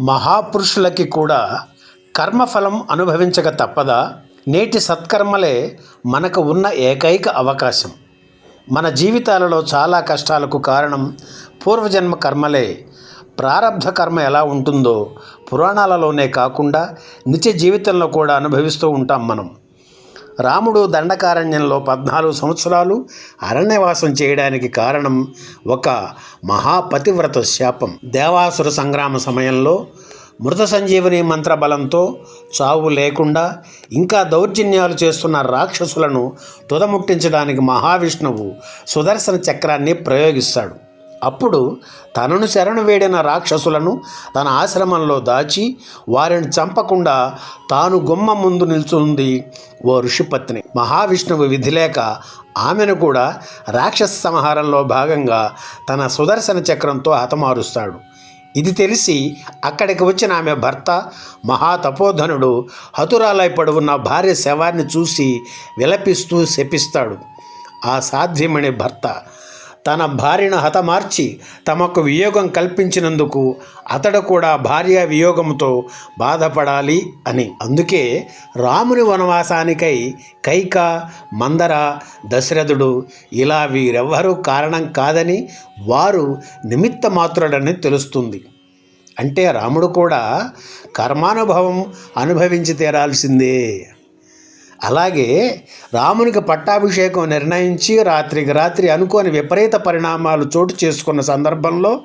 మహాపురుషులకి కూడా కర్మఫలం అనుభవించక తప్పదా? నేటి సత్కర్మలే మనకు ఉన్న ఏకైక అవకాశం. మన జీవితాలలో చాలా కష్టాలకు కారణం పూర్వజన్మ కర్మలే. ప్రారబ్ధ కర్మ ఎలా ఉంటుందో పురాణాలలోనే కాకుండా నిత్య జీవితంలో కూడా అనుభవిస్తూ ఉంటాం మనం. రాముడు దండకారణ్యంలో పద్నాలుగు సంవత్సరాలు అరణ్యవాసం చేయడానికి కారణం ఒక మహాపతివ్రత శాపం. దేవాసుర సంగ్రామ సమయంలో మృత సంజీవని మంత్ర బలంతో చావు లేకుండా ఇంకా దౌర్జన్యాలు చేస్తున్న రాక్షసులను తుదముట్టించడానికి మహావిష్ణువు సుదర్శన చక్రాన్ని ప్రయోగిస్తాడు. అప్పుడు తనను శరణు వేడిన రాక్షసులను తన ఆశ్రమంలో దాచి వారిని చంపకుండా తాను గుమ్మ ముందు నిల్చుంది ఓ ఋషిపత్ని. మహావిష్ణువు విధి లేక ఆమెను కూడా రాక్షస సంహారంలో భాగంగా తన సుదర్శన చక్రంతో హతమారుస్తాడు. ఇది తెలిసి అక్కడికి వచ్చిన ఆమె భర్త మహాతపోధనుడు హతురాలై పడున్న భార్య శవాన్ని చూసి విలపిస్తూ శపిస్తాడు. ఆ సాధ్యమణి భర్త తన భార్యను హతమార్చి తమకు వియోగం కల్పించినందుకు అతడు కూడా భార్య వియోగంతో బాధపడాలి అని. అందుకే రాముని వనవాసానికై కైక మందర దశరథుడు ఇలా వీరెవ్వరూ కారణం కాదని వారు నిమిత్త మాత్రుడని తెలుస్తుంది. అంటే రాముడు కూడా కర్మానుభవం అనుభవించి తీరాల్సిందే. అలాగే రామునికి పట్టాభిషేకం నిర్ణయించి రాత్రికి రాత్రి అనుకోని విపరీత పరిణామాలు చోటు చేసుకున్న సందర్భంలో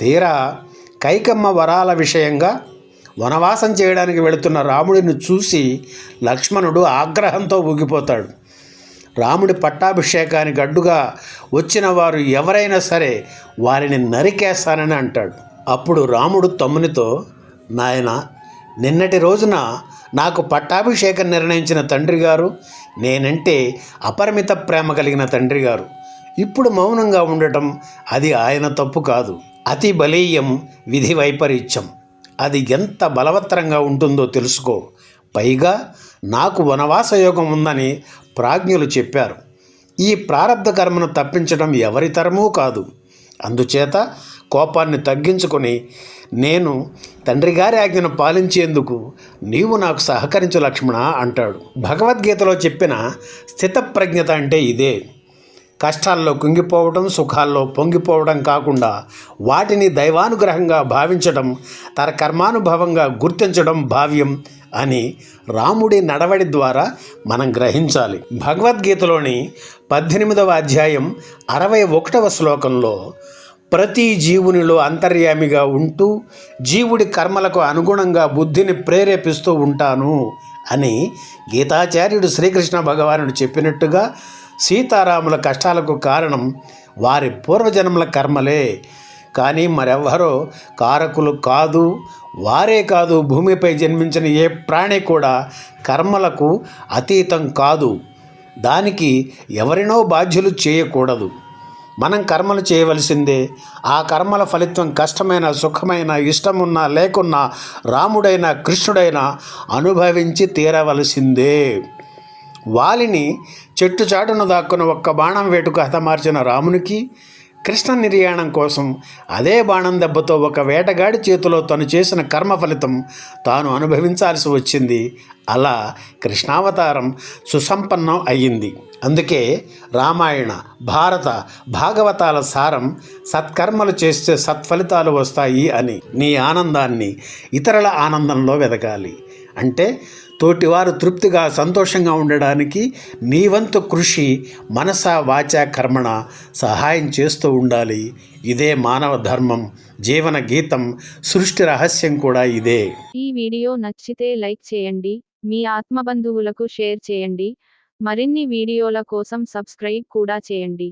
తీరా కైకమ్మ వరాల విషయంగా వనవాసం చేయడానికి వెళుతున్న రాముడిని చూసి లక్ష్మణుడు ఆగ్రహంతో ఊగిపోతాడు. రాముడి పట్టాభిషేకానికి అడ్డుగా వచ్చిన వారు ఎవరైనా సరే వారిని నరికేస్తానని అంటాడు. అప్పుడు రాముడు తమ్మునితో నాయన నిన్నటి రోజున నాకు పట్టాభిషేకం నిర్ణయించిన తండ్రి గారు నేనంటే అపరిమిత ప్రేమ కలిగిన తండ్రి గారు. ఇప్పుడు మౌనంగా ఉండటం అది ఆయన తప్పు కాదు. అతి బలీయం విధి వైపరీత్యం. అది ఎంత బలవత్తరంగా ఉంటుందో తెలుసుకో. పైగా నాకు వనవాస యోగం ఉందని ప్రాజ్ఞులు చెప్పారు. ఈ ప్రారంధ కర్మను తప్పించడం ఎవరి తరమూ కాదు. అందుచేత కోపాన్ని తగ్గించుకొని నేను తండ్రి గారి ఆజ్ఞను పాలించేందుకు నీవు నాకు సహకరించు లక్ష్మణ అంటాడు. భగవద్గీతలో చెప్పిన స్థితప్రజ్ఞత అంటే ఇదే. కష్టాల్లో కుంగిపోవడం సుఖాల్లో పొంగిపోవడం కాకుండా వాటిని దైవానుగ్రహంగా భావించడం తన కర్మానుభవంగా గుర్తించడం భావ్యం అని రాముడి నడవడి ద్వారా మనం గ్రహించాలి. భగవద్గీతలోని పద్దెనిమిదవ అధ్యాయం అరవై ఒకటవ శ్లోకంలో ప్రతి జీవునిలో అంతర్యామిగా ఉంటూ జీవుడి కర్మలకు అనుగుణంగా బుద్ధిని ప్రేరేపిస్తూ ఉంటాను అని గీతాచార్యుడు శ్రీకృష్ణ భగవానుడు చెప్పినట్టుగా సీతారాముల కష్టాలకు కారణం వారి పూర్వజన్మల కర్మలే. కానీ మరెవ్వరో కారకులు కాదు వారే కాదు భూమిపై జన్మించిన ఏ ప్రాణి కూడా కర్మలకు అతీతం కాదు. దానికి ఎవరినో బాధ్యులు చేయకూడదు. మనం కర్మలు చేయవలసిందే. ఆ కర్మల ఫలితం కష్టమైన సుఖమైన ఇష్టమున్నా లేకున్నా రాముడైనా కృష్ణుడైనా అనుభవించి తీరవలసిందే. వాలిని చెట్టు చాటును దాక్కున ఒక్క బాణం వేటుకు హతమార్చిన రామునికి కృష్ణ నిర్యాణం కోసం అదే బాణం దెబ్బతో ఒక వేటగాడి చేతిలో తను చేసిన కర్మ ఫలితం తాను అనుభవించాల్సి వచ్చింది. అలా కృష్ణావతారం సుసంపన్నం అయ్యింది. అందుకే రామాయణ భారత భాగవతాల సారం సత్కర్మలు చేస్తే సత్ఫలితాలు వస్తాయి అని నీ ఆనందాన్ని ఇతరుల ఆనందంలో వెదగాలి. అంటే తోటివారు తృప్తిగా సంతోషంగా ఉండడానికి నీ వంతు కృషి మనస వాచ కర్మణ సహాయం చేస్తూ ఉండాలి. ఇదే మానవ ధర్మం జీవన గీతం సృష్టి రహస్యం కూడా ఇదే. ఈ వీడియో నచ్చితే లైక్ చేయండి మీ ఆత్మబంధువులకు షేర్ చేయండి మరిన్ని వీడియోల కోసం సబ్స్క్రైబ్ కూడా చేయండి.